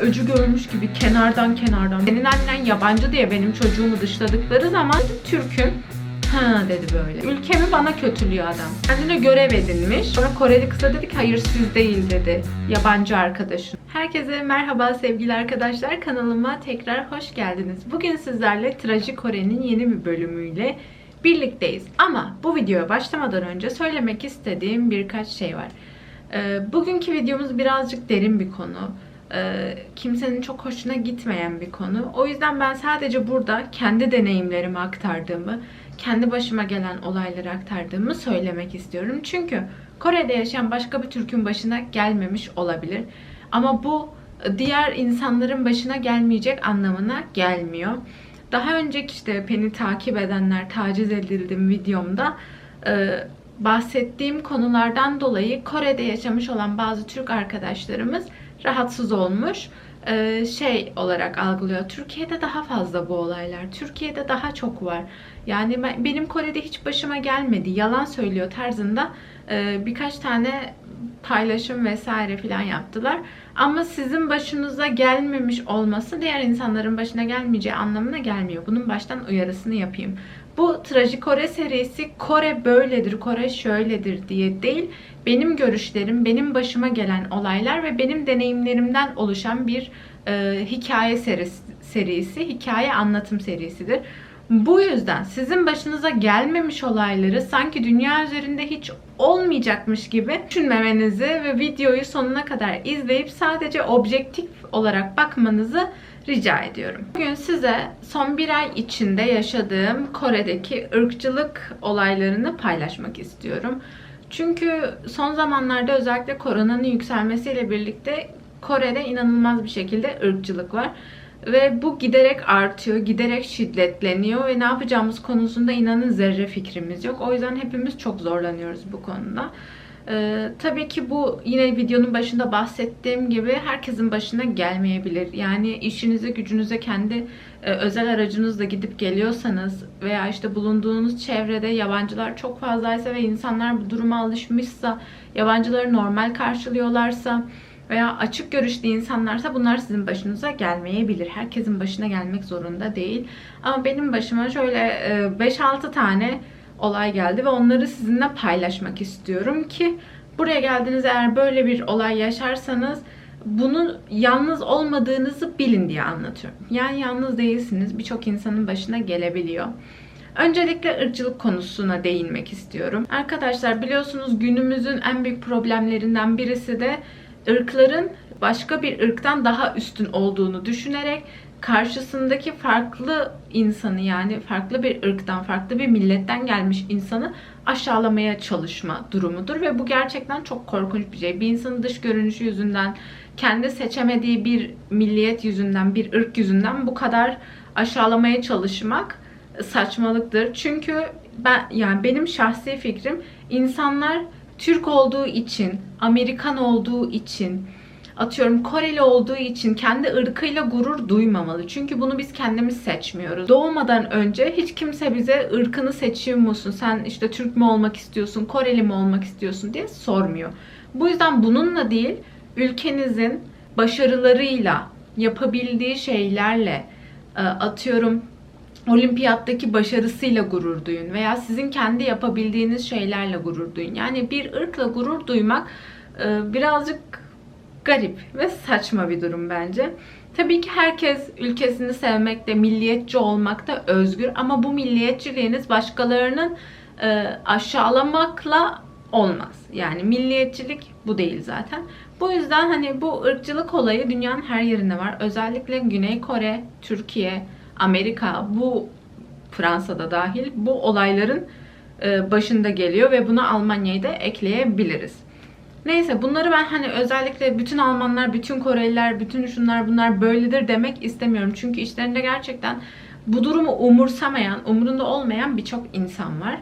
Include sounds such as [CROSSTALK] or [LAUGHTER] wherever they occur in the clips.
öcü görmüş gibi kenardan kenardan. Senin annen yabancı diye benim çocuğumu dışladıkları zaman Türk'üm. Ha dedi böyle. Ülkemi bana kötülüyor adam. Kendine görev edinmiş. Sonra Koreli kıza dedi ki hayır siz değil dedi. Yabancı arkadaşın. Herkese merhaba sevgili arkadaşlar. Kanalıma tekrar hoş geldiniz. Bugün sizlerle Trajikore'nin yeni bir bölümüyle birlikteyiz. Ama bu videoya başlamadan önce söylemek istediğim birkaç şey var. Ee, Bugünkü videomuz birazcık derin bir konu. Ee, Kimsenin çok hoşuna gitmeyen bir konu. O yüzden ben sadece burada kendi deneyimlerimi aktardığımı, kendi başıma gelen olayları aktardığımı söylemek istiyorum. Çünkü Kore'de yaşayan başka bir Türk'ün başına gelmemiş olabilir. Ama bu diğer insanların başına gelmeyecek anlamına gelmiyor. Daha önceki işte beni takip edenler taciz edildim videomda e, bahsettiğim konulardan dolayı Kore'de yaşamış olan bazı Türk arkadaşlarımız rahatsız olmuş. e, şey olarak algılıyor. Türkiye'de daha fazla bu olaylar. Türkiye'de daha çok var. Yani ben, benim Kore'de hiç başıma gelmedi. Yalan söylüyor tarzında e, birkaç tane paylaşım vesaire filan yaptılar. Ama sizin başınıza gelmemiş olması diğer insanların başına gelmeyeceği anlamına gelmiyor. Bunun baştan uyarısını yapayım. Bu Trajikore serisi Kore böyledir, Kore şöyledir diye değil, benim görüşlerim, benim başıma gelen olaylar ve benim deneyimlerimden oluşan bir e, hikaye serisi, serisi, hikaye anlatım serisidir. Bu yüzden sizin başınıza gelmemiş olayları sanki dünya üzerinde hiç olmayacakmış gibi düşünmemenizi ve videoyu sonuna kadar izleyip sadece objektif olarak bakmanızı rica ediyorum. Bugün size son bir ay içinde yaşadığım Kore'deki ırkçılık olaylarını paylaşmak istiyorum. Çünkü son zamanlarda özellikle koronanın yükselmesiyle birlikte Kore'de inanılmaz bir şekilde ırkçılık var. Ve bu giderek artıyor, giderek şiddetleniyor ve ne yapacağımız konusunda inanın zerre fikrimiz yok. O yüzden hepimiz çok zorlanıyoruz bu konuda. Ee, tabii ki bu yine videonun başında bahsettiğim gibi herkesin başına gelmeyebilir. Yani işinize, gücünüze kendi e, özel aracınızla gidip geliyorsanız veya işte bulunduğunuz çevrede yabancılar çok fazlaysa ve insanlar bu duruma alışmışsa, yabancıları normal karşılıyorlarsa veya açık görüşlü insanlarsa bunlar sizin başınıza gelmeyebilir. Herkesin başına gelmek zorunda değil. Ama benim başıma şöyle e, 5-6 tane olay geldi ve onları sizinle paylaşmak istiyorum ki buraya geldiğiniz eğer böyle bir olay yaşarsanız bunu yalnız olmadığınızı bilin diye anlatıyorum. Yani yalnız değilsiniz. Birçok insanın başına gelebiliyor. Öncelikle ırkçılık konusuna değinmek istiyorum. Arkadaşlar biliyorsunuz günümüzün en büyük problemlerinden birisi de ırkların başka bir ırktan daha üstün olduğunu düşünerek karşısındaki farklı insanı yani farklı bir ırktan, farklı bir milletten gelmiş insanı aşağılamaya çalışma durumudur ve bu gerçekten çok korkunç bir şey. Bir insanın dış görünüşü yüzünden, kendi seçemediği bir milliyet yüzünden, bir ırk yüzünden bu kadar aşağılamaya çalışmak saçmalıktır. Çünkü ben yani benim şahsi fikrim insanlar Türk olduğu için, Amerikan olduğu için, atıyorum Koreli olduğu için kendi ırkıyla gurur duymamalı. Çünkü bunu biz kendimiz seçmiyoruz. Doğmadan önce hiç kimse bize ırkını seçiyor musun? Sen işte Türk mü olmak istiyorsun, Koreli mi olmak istiyorsun diye sormuyor. Bu yüzden bununla değil, ülkenizin başarılarıyla, yapabildiği şeylerle, e, atıyorum olimpiyattaki başarısıyla gurur duyun veya sizin kendi yapabildiğiniz şeylerle gurur duyun. Yani bir ırkla gurur duymak e, birazcık garip ve saçma bir durum bence. Tabii ki herkes ülkesini sevmekte, milliyetçi olmakta özgür ama bu milliyetçiliğiniz başkalarının e, aşağılamakla olmaz. Yani milliyetçilik bu değil zaten. Bu yüzden hani bu ırkçılık olayı dünyanın her yerinde var. Özellikle Güney Kore, Türkiye, Amerika, bu Fransa'da dahil bu olayların e, başında geliyor ve buna Almanya'yı da ekleyebiliriz. Neyse bunları ben hani özellikle bütün Almanlar, bütün Koreliler, bütün şunlar bunlar böyledir demek istemiyorum. Çünkü içlerinde gerçekten bu durumu umursamayan, umurunda olmayan birçok insan var.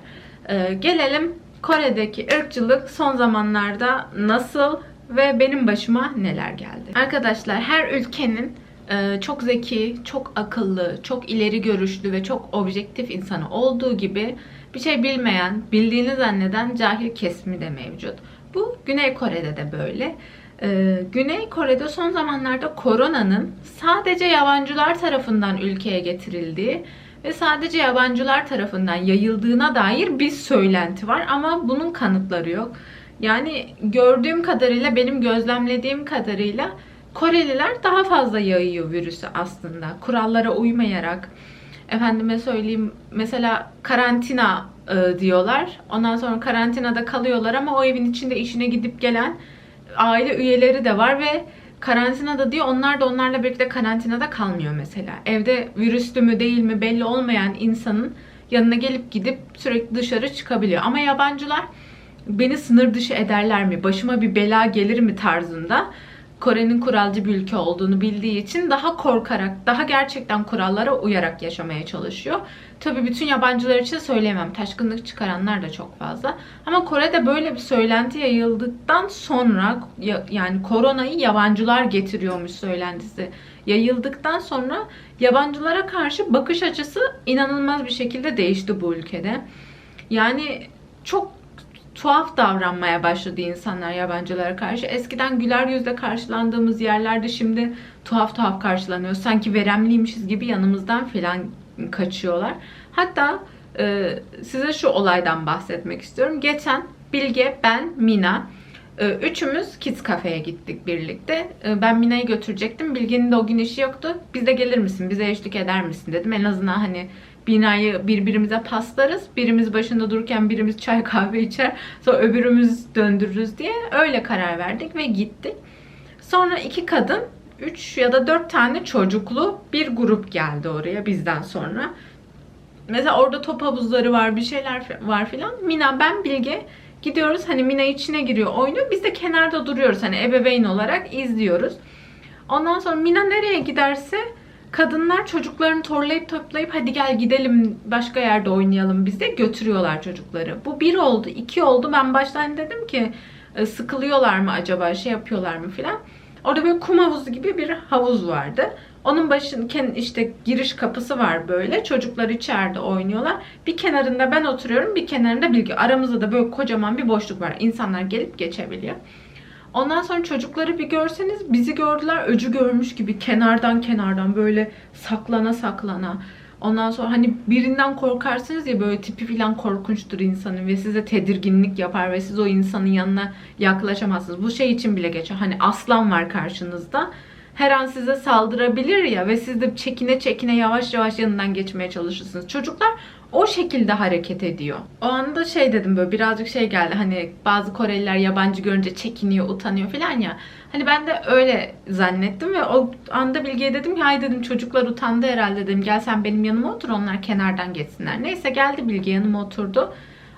Ee, gelelim Kore'deki ırkçılık son zamanlarda nasıl ve benim başıma neler geldi. Arkadaşlar her ülkenin e, çok zeki, çok akıllı, çok ileri görüşlü ve çok objektif insanı olduğu gibi bir şey bilmeyen, bildiğini zanneden cahil kesimi de mevcut. Bu Güney Kore'de de böyle. Ee, Güney Kore'de son zamanlarda koronanın sadece yabancılar tarafından ülkeye getirildiği ve sadece yabancılar tarafından yayıldığına dair bir söylenti var ama bunun kanıtları yok. Yani gördüğüm kadarıyla, benim gözlemlediğim kadarıyla Koreliler daha fazla yayıyor virüsü aslında. Kurallara uymayarak, efendime söyleyeyim mesela karantina e, diyorlar. Ondan sonra karantinada kalıyorlar ama o evin içinde işine gidip gelen aile üyeleri de var ve karantinada diyor onlar da onlarla birlikte karantinada kalmıyor mesela. Evde virüslü mü değil mi belli olmayan insanın yanına gelip gidip sürekli dışarı çıkabiliyor. Ama yabancılar beni sınır dışı ederler mi, başıma bir bela gelir mi tarzında Kore'nin kuralcı bir ülke olduğunu bildiği için daha korkarak, daha gerçekten kurallara uyarak yaşamaya çalışıyor. Tabii bütün yabancılar için söyleyemem. Taşkınlık çıkaranlar da çok fazla. Ama Kore'de böyle bir söylenti yayıldıktan sonra ya- yani koronayı yabancılar getiriyormuş söylentisi yayıldıktan sonra yabancılara karşı bakış açısı inanılmaz bir şekilde değişti bu ülkede. Yani çok tuhaf davranmaya başladı insanlar yabancılara karşı. Eskiden güler yüzle karşılandığımız yerlerde şimdi tuhaf tuhaf karşılanıyor. Sanki veremliymişiz gibi yanımızdan falan kaçıyorlar. Hatta e, size şu olaydan bahsetmek istiyorum. Geçen Bilge, ben, Mina e, üçümüz Kids Cafe'ye gittik birlikte. E, ben Mina'yı götürecektim. Bilge'nin de o gün işi yoktu. Biz de gelir misin? Bize eşlik eder misin dedim. En azından hani binayı birbirimize paslarız. Birimiz başında dururken birimiz çay kahve içer. Sonra öbürümüz döndürürüz diye öyle karar verdik ve gittik. Sonra iki kadın, üç ya da dört tane çocuklu bir grup geldi oraya bizden sonra. Mesela orada top havuzları var, bir şeyler var filan. Mina, ben, Bilge gidiyoruz. Hani Mina içine giriyor, oynuyor. Biz de kenarda duruyoruz. Hani ebeveyn olarak izliyoruz. Ondan sonra Mina nereye giderse kadınlar çocuklarını torlayıp toplayıp hadi gel gidelim başka yerde oynayalım biz de götürüyorlar çocukları. Bu bir oldu, iki oldu. Ben baştan dedim ki e, sıkılıyorlar mı acaba, şey yapıyorlar mı filan. Orada böyle kum havuzu gibi bir havuz vardı. Onun başın işte giriş kapısı var böyle. Çocuklar içeride oynuyorlar. Bir kenarında ben oturuyorum, bir kenarında Bilge. Aramızda da böyle kocaman bir boşluk var. İnsanlar gelip geçebiliyor. Ondan sonra çocukları bir görseniz bizi gördüler öcü görmüş gibi kenardan kenardan böyle saklana saklana. Ondan sonra hani birinden korkarsınız ya böyle tipi falan korkunçtur insanın ve size tedirginlik yapar ve siz o insanın yanına yaklaşamazsınız. Bu şey için bile geçer. Hani aslan var karşınızda. Her an size saldırabilir ya ve siz de çekine çekine yavaş yavaş yanından geçmeye çalışırsınız. Çocuklar o şekilde hareket ediyor. O anda şey dedim böyle birazcık şey geldi hani bazı Koreliler yabancı görünce çekiniyor, utanıyor falan ya. Hani ben de öyle zannettim ve o anda Bilge'ye dedim ki hay dedim çocuklar utandı herhalde dedim. Gel sen benim yanıma otur onlar kenardan geçsinler. Neyse geldi Bilge yanıma oturdu.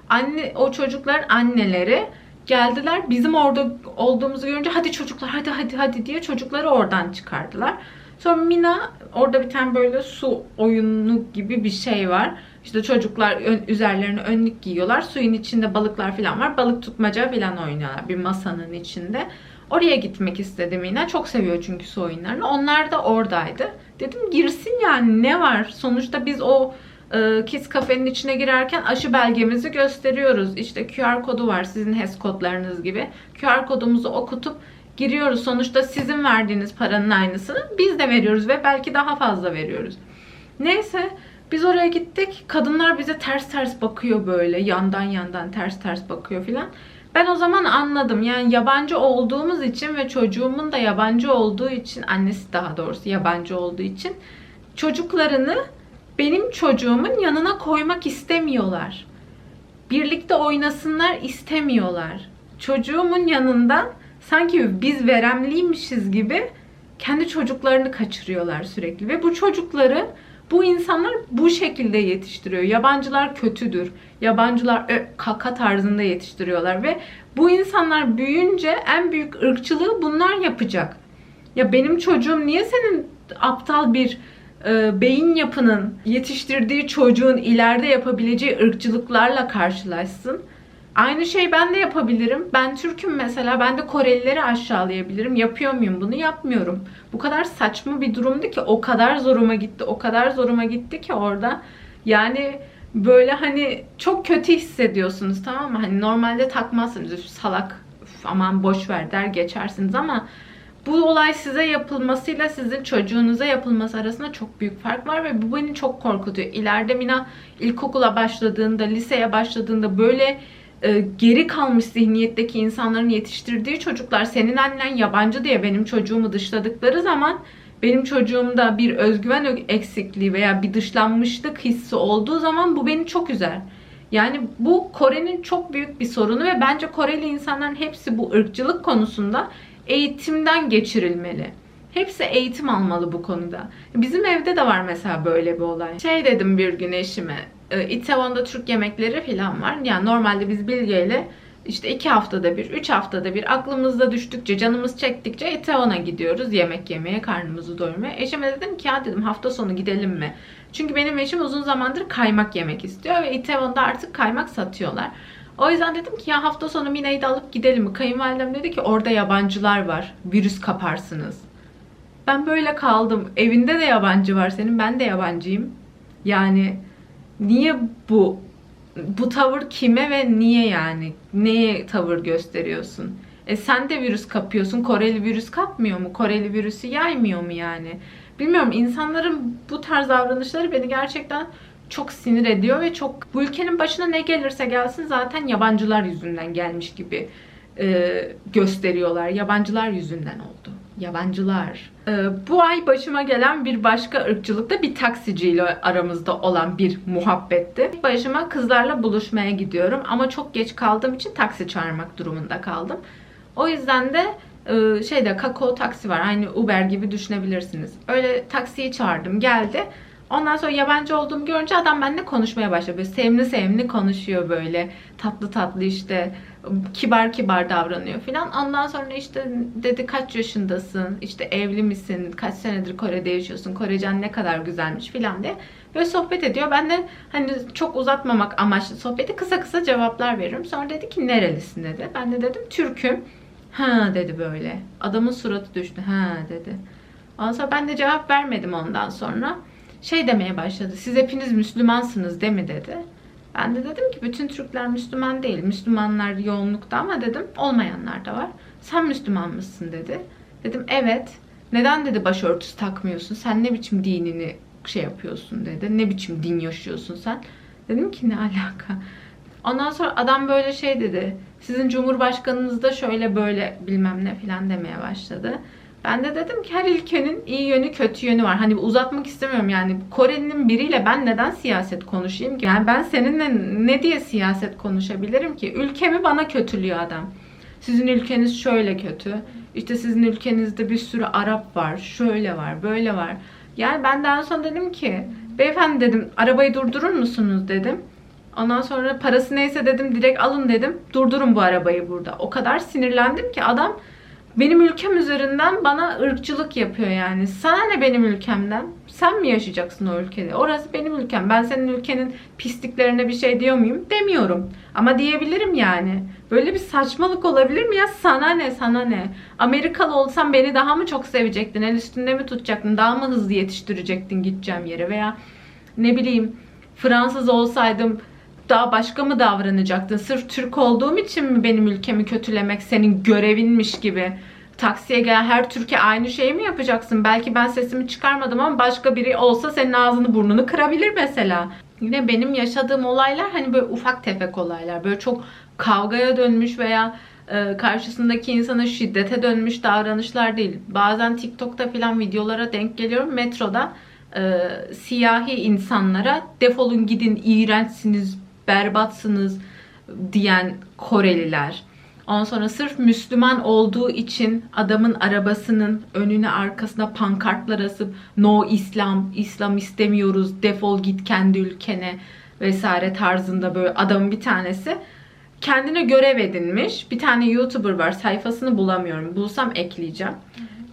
Anne o çocukların anneleri geldiler bizim orada olduğumuzu görünce hadi çocuklar hadi hadi hadi diye çocukları oradan çıkardılar. Sonra Mina orada bir tane böyle su oyunu gibi bir şey var. İşte çocuklar üzerlerine önlük giyiyorlar. Suyun içinde balıklar falan var. Balık tutmaca falan oynuyorlar bir masanın içinde. Oraya gitmek istedim yine. Çok seviyor çünkü su oyunlarını. Onlar da oradaydı. Dedim girsin yani ne var? Sonuçta biz o e, Kids kafenin içine girerken aşı belgemizi gösteriyoruz. İşte QR kodu var sizin HES kodlarınız gibi. QR kodumuzu okutup giriyoruz. Sonuçta sizin verdiğiniz paranın aynısını biz de veriyoruz ve belki daha fazla veriyoruz. Neyse biz oraya gittik. Kadınlar bize ters ters bakıyor böyle. Yandan yandan ters ters bakıyor filan. Ben o zaman anladım. Yani yabancı olduğumuz için ve çocuğumun da yabancı olduğu için, annesi daha doğrusu yabancı olduğu için çocuklarını benim çocuğumun yanına koymak istemiyorlar. Birlikte oynasınlar istemiyorlar. Çocuğumun yanından sanki biz veremliymişiz gibi kendi çocuklarını kaçırıyorlar sürekli ve bu çocukları bu insanlar bu şekilde yetiştiriyor. Yabancılar kötüdür. Yabancılar ö, kaka tarzında yetiştiriyorlar ve bu insanlar büyüyünce en büyük ırkçılığı bunlar yapacak. Ya benim çocuğum niye senin aptal bir e, beyin yapının yetiştirdiği çocuğun ileride yapabileceği ırkçılıklarla karşılaşsın? Aynı şey ben de yapabilirim. Ben Türk'üm mesela. Ben de Korelileri aşağılayabilirim. Yapıyor muyum bunu? Yapmıyorum. Bu kadar saçma bir durumdu ki o kadar zoruma gitti. O kadar zoruma gitti ki orada. Yani böyle hani çok kötü hissediyorsunuz tamam mı? Hani normalde takmazsınız. Üf, salak aman boş ver der geçersiniz ama bu olay size yapılmasıyla sizin çocuğunuza yapılması arasında çok büyük fark var ve bu beni çok korkutuyor. İleride Mina ilkokula başladığında, liseye başladığında böyle e, geri kalmış zihniyetteki insanların yetiştirdiği çocuklar senin annen yabancı diye benim çocuğumu dışladıkları zaman benim çocuğumda bir özgüven eksikliği veya bir dışlanmışlık hissi olduğu zaman bu beni çok üzer. Yani bu Kore'nin çok büyük bir sorunu ve bence Koreli insanların hepsi bu ırkçılık konusunda eğitimden geçirilmeli. Hepsi eğitim almalı bu konuda. Bizim evde de var mesela böyle bir olay. Şey dedim bir gün eşime, Itaewon'da Türk yemekleri falan var. Yani normalde biz Bilge ile işte iki haftada bir, üç haftada bir aklımızda düştükçe, canımız çektikçe Itaewon'a gidiyoruz yemek yemeye, karnımızı doyurmaya. Eşime dedim ki ya dedim hafta sonu gidelim mi? Çünkü benim eşim uzun zamandır kaymak yemek istiyor ve Itaewon'da artık kaymak satıyorlar. O yüzden dedim ki ya hafta sonu Mine'yi de alıp gidelim mi? Kayınvalidem dedi ki orada yabancılar var. Virüs kaparsınız. Ben böyle kaldım. Evinde de yabancı var senin. Ben de yabancıyım. Yani niye bu bu tavır kime ve niye yani? Neye tavır gösteriyorsun? E sen de virüs kapıyorsun. Koreli virüs kapmıyor mu? Koreli virüsü yaymıyor mu yani? Bilmiyorum insanların bu tarz davranışları beni gerçekten çok sinir ediyor ve çok bu ülkenin başına ne gelirse gelsin zaten yabancılar yüzünden gelmiş gibi e, gösteriyorlar. Yabancılar yüzünden oldu. Yabancılar. E, bu ay başıma gelen bir başka ırkçılıkta bir taksiciyle aramızda olan bir muhabbetti. Başıma kızlarla buluşmaya gidiyorum ama çok geç kaldığım için taksi çağırmak durumunda kaldım. O yüzden de e, şeyde kakao taksi var. Aynı Uber gibi düşünebilirsiniz. Öyle taksiyi çağırdım. Geldi. Ondan sonra yabancı olduğumu görünce adam benimle konuşmaya başladı. Böyle sevimli sevimli konuşuyor böyle. Tatlı tatlı işte kibar kibar davranıyor filan. Ondan sonra işte dedi kaç yaşındasın? İşte evli misin? Kaç senedir Kore'de yaşıyorsun? Korecen ne kadar güzelmiş filan diye. Böyle sohbet ediyor. Ben de hani çok uzatmamak amaçlı sohbeti kısa kısa cevaplar veririm. Sonra dedi ki nerelisin dedi. Ben de dedim Türk'üm. Ha dedi böyle. Adamın suratı düştü. Ha dedi. Ondan sonra ben de cevap vermedim ondan sonra şey demeye başladı. Siz hepiniz Müslümansınız değil mi dedi. Ben de dedim ki bütün Türkler Müslüman değil. Müslümanlar yoğunlukta ama dedim olmayanlar da var. Sen Müslüman mısın dedi. Dedim evet. Neden dedi başörtüsü takmıyorsun? Sen ne biçim dinini şey yapıyorsun dedi. Ne biçim din yaşıyorsun sen? Dedim ki ne alaka? Ondan sonra adam böyle şey dedi. Sizin cumhurbaşkanınız da şöyle böyle bilmem ne falan demeye başladı. Ben de dedim ki her ülkenin iyi yönü kötü yönü var. Hani uzatmak istemiyorum yani Kore'nin biriyle ben neden siyaset konuşayım ki? Yani ben seninle ne diye siyaset konuşabilirim ki? Ülkemi bana kötülüyor adam. Sizin ülkeniz şöyle kötü. İşte sizin ülkenizde bir sürü Arap var. Şöyle var, böyle var. Yani ben daha sonra dedim ki beyefendi dedim arabayı durdurur musunuz dedim. Ondan sonra parası neyse dedim direkt alın dedim. Durdurun bu arabayı burada. O kadar sinirlendim ki adam benim ülkem üzerinden bana ırkçılık yapıyor yani. Sana ne benim ülkemden? Sen mi yaşayacaksın o ülkede? Orası benim ülkem. Ben senin ülkenin pisliklerine bir şey diyor muyum? Demiyorum. Ama diyebilirim yani. Böyle bir saçmalık olabilir mi ya? Sana ne? Sana ne? Amerikalı olsam beni daha mı çok sevecektin? El üstünde mi tutacaktın? Daha mı hızlı yetiştirecektin gideceğim yere? Veya ne bileyim Fransız olsaydım daha başka mı davranacaktın? Sırf Türk olduğum için mi benim ülkemi kötülemek senin görevinmiş gibi? Taksiye gelen her Türkiye aynı şeyi mi yapacaksın? Belki ben sesimi çıkarmadım ama başka biri olsa senin ağzını burnunu kırabilir mesela. Yine benim yaşadığım olaylar hani böyle ufak tefek olaylar. Böyle çok kavgaya dönmüş veya e, karşısındaki insana şiddete dönmüş davranışlar değil. Bazen TikTok'ta falan videolara denk geliyorum. Metroda e, siyahi insanlara defolun gidin iğrençsiniz berbatsınız diyen Koreliler. Ondan sonra sırf Müslüman olduğu için adamın arabasının önüne arkasına pankartlar asıp no İslam, İslam istemiyoruz, defol git kendi ülkene vesaire tarzında böyle adamın bir tanesi kendine görev edinmiş. Bir tane YouTuber var sayfasını bulamıyorum. Bulsam ekleyeceğim.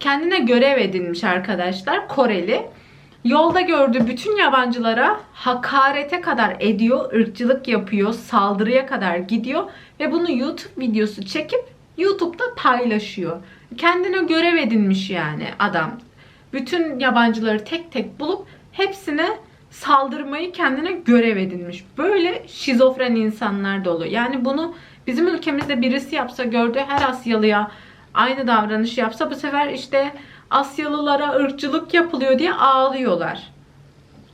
Kendine görev edinmiş arkadaşlar Koreli Yolda gördüğü bütün yabancılara hakarete kadar ediyor, ırkçılık yapıyor, saldırıya kadar gidiyor ve bunu YouTube videosu çekip YouTube'da paylaşıyor. Kendine görev edinmiş yani adam. Bütün yabancıları tek tek bulup hepsine saldırmayı kendine görev edinmiş. Böyle şizofren insanlar da oluyor. Yani bunu bizim ülkemizde birisi yapsa gördüğü her Asyalıya aynı davranış yapsa bu sefer işte Asyalılara ırkçılık yapılıyor diye ağlıyorlar.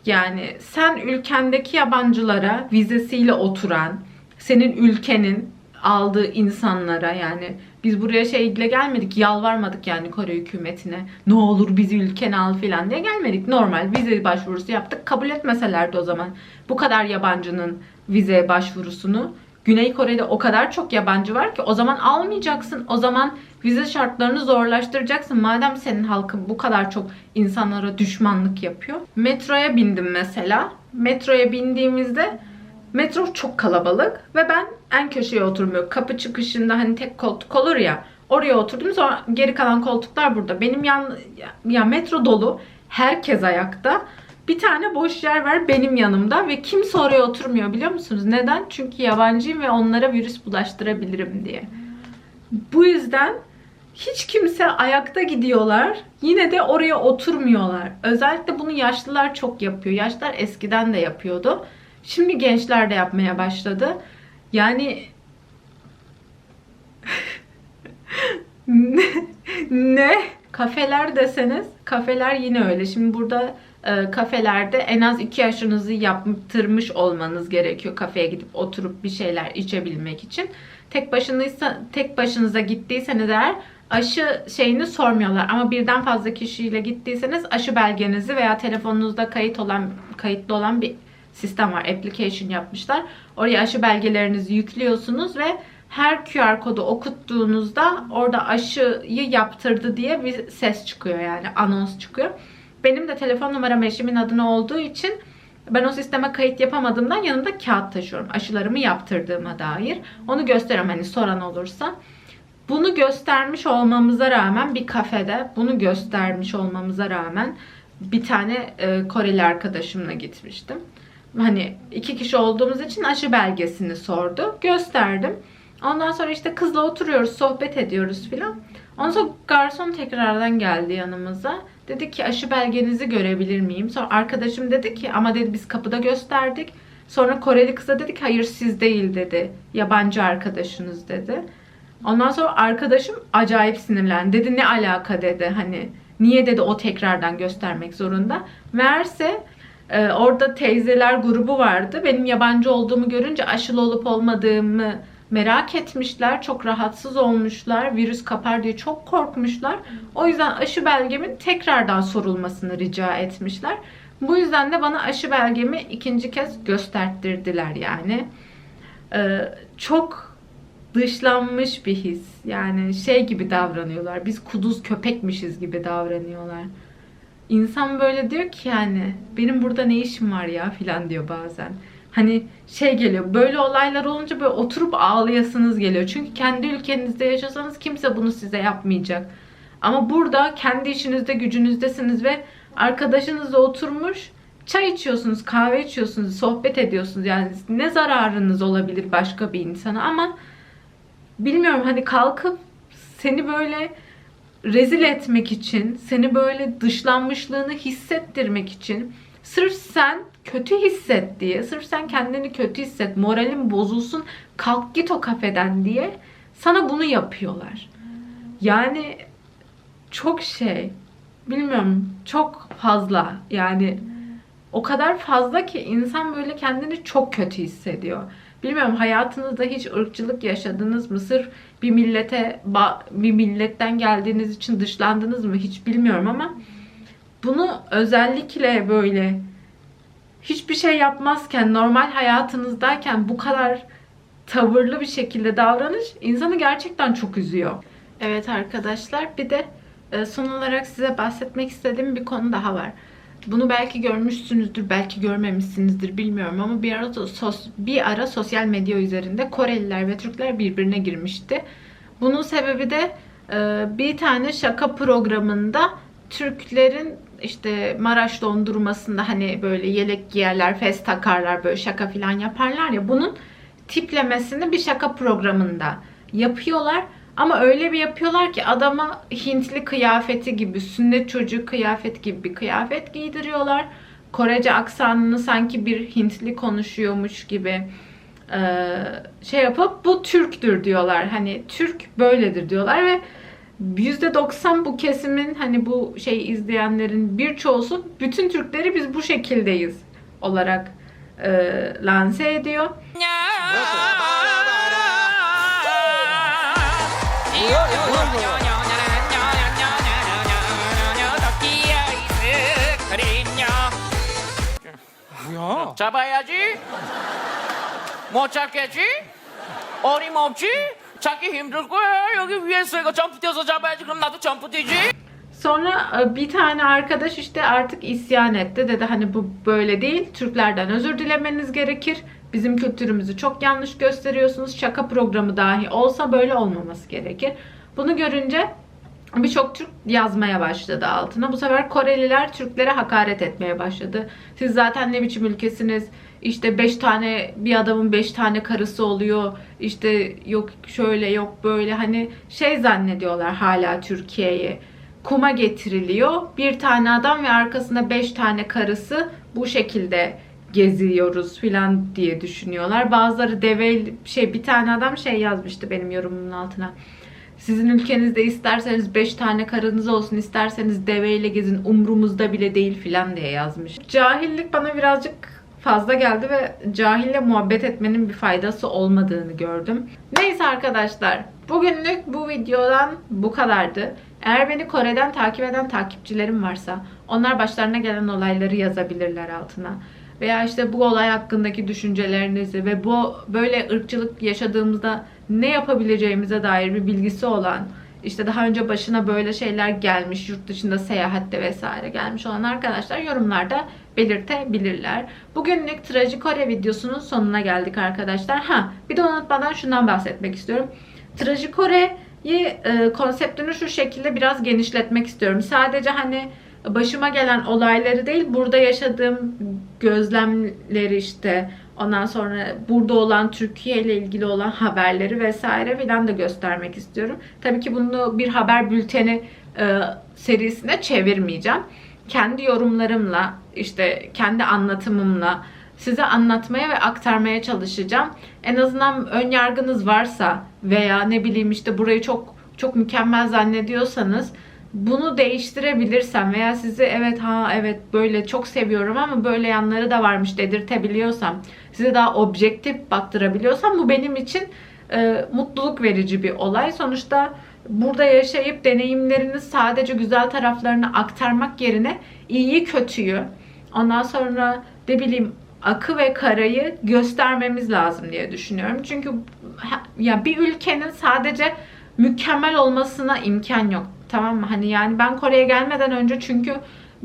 Yani sen ülkendeki yabancılara vizesiyle oturan, senin ülkenin aldığı insanlara yani biz buraya şeyle gelmedik, yalvarmadık yani Kore hükümetine. Ne olur bizi ülkene al filan diye gelmedik. Normal vize başvurusu yaptık. Kabul etmeselerdi o zaman. Bu kadar yabancının vize başvurusunu. Güney Kore'de o kadar çok yabancı var ki o zaman almayacaksın. O zaman vize şartlarını zorlaştıracaksın. Madem senin halkın bu kadar çok insanlara düşmanlık yapıyor. Metroya bindim mesela. Metroya bindiğimizde metro çok kalabalık ve ben en köşeye oturmuyorum. Kapı çıkışında hani tek koltuk olur ya. Oraya oturdum sonra geri kalan koltuklar burada. Benim yan ya metro dolu. Herkes ayakta. Bir tane boş yer var benim yanımda ve kimse oraya oturmuyor biliyor musunuz? Neden? Çünkü yabancıyım ve onlara virüs bulaştırabilirim diye. Bu yüzden hiç kimse ayakta gidiyorlar. Yine de oraya oturmuyorlar. Özellikle bunu yaşlılar çok yapıyor. Yaşlılar eskiden de yapıyordu. Şimdi gençler de yapmaya başladı. Yani [LAUGHS] ne? Kafeler deseniz, kafeler yine öyle. Şimdi burada e, kafelerde en az iki yaşınızı yaptırmış olmanız gerekiyor kafeye gidip oturup bir şeyler içebilmek için. Tek başınıza tek başınıza gittiyseniz eğer aşı şeyini sormuyorlar ama birden fazla kişiyle gittiyseniz aşı belgenizi veya telefonunuzda kayıt olan kayıtlı olan bir sistem var. Application yapmışlar. Oraya aşı belgelerinizi yüklüyorsunuz ve her QR kodu okuttuğunuzda orada aşıyı yaptırdı diye bir ses çıkıyor yani anons çıkıyor. Benim de telefon numaram eşimin adına olduğu için ben o sisteme kayıt yapamadığımdan yanımda kağıt taşıyorum. Aşılarımı yaptırdığıma dair. Onu gösteriyorum hani soran olursa. Bunu göstermiş olmamıza rağmen bir kafede bunu göstermiş olmamıza rağmen bir tane e, Koreli arkadaşımla gitmiştim. Hani iki kişi olduğumuz için aşı belgesini sordu. Gösterdim. Ondan sonra işte kızla oturuyoruz, sohbet ediyoruz filan. Ondan sonra garson tekrardan geldi yanımıza. Dedi ki aşı belgenizi görebilir miyim? Sonra arkadaşım dedi ki ama dedi biz kapıda gösterdik. Sonra Koreli kıza dedik hayır siz değil dedi. Yabancı arkadaşınız dedi. Ondan sonra arkadaşım acayip sinirlendi. Dedi ne alaka dedi hani. Niye dedi o tekrardan göstermek zorunda. Meğerse e, orada teyzeler grubu vardı. Benim yabancı olduğumu görünce aşılı olup olmadığımı merak etmişler. Çok rahatsız olmuşlar. Virüs kapar diye çok korkmuşlar. O yüzden aşı belgemin tekrardan sorulmasını rica etmişler. Bu yüzden de bana aşı belgemi ikinci kez gösterttirdiler yani. Ee, çok dışlanmış bir his. Yani şey gibi davranıyorlar. Biz kuduz köpekmişiz gibi davranıyorlar. İnsan böyle diyor ki yani benim burada ne işim var ya filan diyor bazen. Hani şey geliyor böyle olaylar olunca böyle oturup ağlayasınız geliyor. Çünkü kendi ülkenizde yaşasanız kimse bunu size yapmayacak. Ama burada kendi işinizde gücünüzdesiniz ve arkadaşınızla oturmuş çay içiyorsunuz, kahve içiyorsunuz, sohbet ediyorsunuz. Yani ne zararınız olabilir başka bir insana ama bilmiyorum hani kalkıp seni böyle rezil etmek için, seni böyle dışlanmışlığını hissettirmek için sırf sen kötü hisset diye, sırf sen kendini kötü hisset, moralin bozulsun, kalk git o kafeden diye sana bunu yapıyorlar. Yani çok şey, bilmiyorum, çok fazla yani o kadar fazla ki insan böyle kendini çok kötü hissediyor. Bilmiyorum hayatınızda hiç ırkçılık yaşadınız mı? Sırf bir millete bir milletten geldiğiniz için dışlandınız mı? Hiç bilmiyorum ama bunu özellikle böyle hiçbir şey yapmazken normal hayatınızdayken bu kadar tavırlı bir şekilde davranış insanı gerçekten çok üzüyor. Evet arkadaşlar bir de e, son olarak size bahsetmek istediğim bir konu daha var. Bunu belki görmüşsünüzdür, belki görmemişsinizdir bilmiyorum ama bir ara sos, bir ara sosyal medya üzerinde Koreliler ve Türkler birbirine girmişti. Bunun sebebi de e, bir tane şaka programında Türklerin işte Maraş dondurmasında hani böyle yelek giyerler, fes takarlar, böyle şaka falan yaparlar ya bunun tiplemesini bir şaka programında yapıyorlar. Ama öyle bir yapıyorlar ki adama Hintli kıyafeti gibi, sünnet çocuğu kıyafet gibi bir kıyafet giydiriyorlar. Korece aksanını sanki bir Hintli konuşuyormuş gibi e, şey yapıp bu Türktür diyorlar. Hani Türk böyledir diyorlar ve %90 bu kesimin hani bu şey izleyenlerin birçoğusu bütün Türkleri biz bu şekildeyiz olarak e, lanse ediyor. 뭐야? 잡아야지. 못 잡겠지? 어림없지? 잡기 힘들 거야. 여기 위에서 이거 점프 뛰어서 잡아야지. 그럼 나도 점프 뛰지. Sonra e, bir tane arkadaş işte artık isyan etti. Dedi hani bu böyle değil. Türklerden özür dilemeniz gerekir. Bizim kültürümüzü çok yanlış gösteriyorsunuz. Şaka programı dahi olsa böyle olmaması gerekir. Bunu görünce birçok Türk yazmaya başladı altına. Bu sefer Koreliler Türklere hakaret etmeye başladı. Siz zaten ne biçim ülkesiniz? İşte 5 tane bir adamın 5 tane karısı oluyor. İşte yok şöyle yok böyle hani şey zannediyorlar hala Türkiye'yi kuma getiriliyor. Bir tane adam ve arkasında beş tane karısı bu şekilde geziyoruz filan diye düşünüyorlar. Bazıları deve şey bir tane adam şey yazmıştı benim yorumumun altına. Sizin ülkenizde isterseniz 5 tane karınız olsun, isterseniz deveyle gezin, umrumuzda bile değil filan diye yazmış. Cahillik bana birazcık fazla geldi ve cahille muhabbet etmenin bir faydası olmadığını gördüm. Neyse arkadaşlar, bugünlük bu videodan bu kadardı. Eğer beni Kore'den takip eden takipçilerim varsa onlar başlarına gelen olayları yazabilirler altına. Veya işte bu olay hakkındaki düşüncelerinizi ve bu böyle ırkçılık yaşadığımızda ne yapabileceğimize dair bir bilgisi olan işte daha önce başına böyle şeyler gelmiş, yurt dışında seyahatte vesaire gelmiş olan arkadaşlar yorumlarda belirtebilirler. Bugünlük Trajikore videosunun sonuna geldik arkadaşlar. Ha, bir de unutmadan şundan bahsetmek istiyorum. Trajikore'yi e, konseptini şu şekilde biraz genişletmek istiyorum. Sadece hani başıma gelen olayları değil, burada yaşadığım gözlemleri işte ondan sonra burada olan Türkiye ile ilgili olan haberleri vesaire filan da göstermek istiyorum. Tabii ki bunu bir haber bülteni e, serisine çevirmeyeceğim. Kendi yorumlarımla, işte kendi anlatımımla size anlatmaya ve aktarmaya çalışacağım. En azından ön yargınız varsa veya ne bileyim işte burayı çok çok mükemmel zannediyorsanız bunu değiştirebilirsem veya sizi evet ha evet böyle çok seviyorum ama böyle yanları da varmış dedirtebiliyorsam size daha objektif baktırabiliyorsam bu benim için e, mutluluk verici bir olay. Sonuçta burada yaşayıp deneyimleriniz sadece güzel taraflarını aktarmak yerine iyiyi kötüyü ondan sonra ne bileyim akı ve karayı göstermemiz lazım diye düşünüyorum. Çünkü ya bir ülkenin sadece mükemmel olmasına imkan yok. Tamam mı? Hani yani ben Kore'ye gelmeden önce çünkü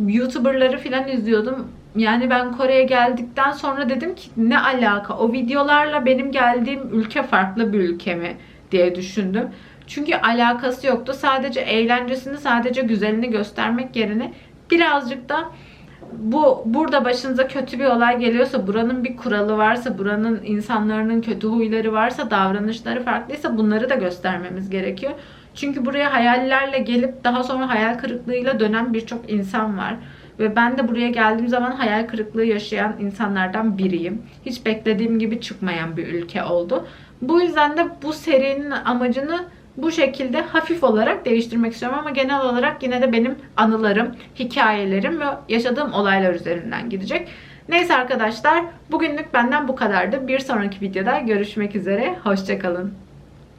YouTuber'ları falan izliyordum. Yani ben Kore'ye geldikten sonra dedim ki ne alaka? O videolarla benim geldiğim ülke farklı bir ülke mi diye düşündüm. Çünkü alakası yoktu. Sadece eğlencesini, sadece güzelini göstermek yerine birazcık da bu burada başınıza kötü bir olay geliyorsa, buranın bir kuralı varsa, buranın insanların kötü huyları varsa, davranışları farklıysa bunları da göstermemiz gerekiyor. Çünkü buraya hayallerle gelip daha sonra hayal kırıklığıyla dönen birçok insan var. Ve ben de buraya geldiğim zaman hayal kırıklığı yaşayan insanlardan biriyim. Hiç beklediğim gibi çıkmayan bir ülke oldu. Bu yüzden de bu serinin amacını bu şekilde hafif olarak değiştirmek istiyorum ama genel olarak yine de benim anılarım, hikayelerim ve yaşadığım olaylar üzerinden gidecek. Neyse arkadaşlar bugünlük benden bu kadardı. Bir sonraki videoda görüşmek üzere. Hoşçakalın.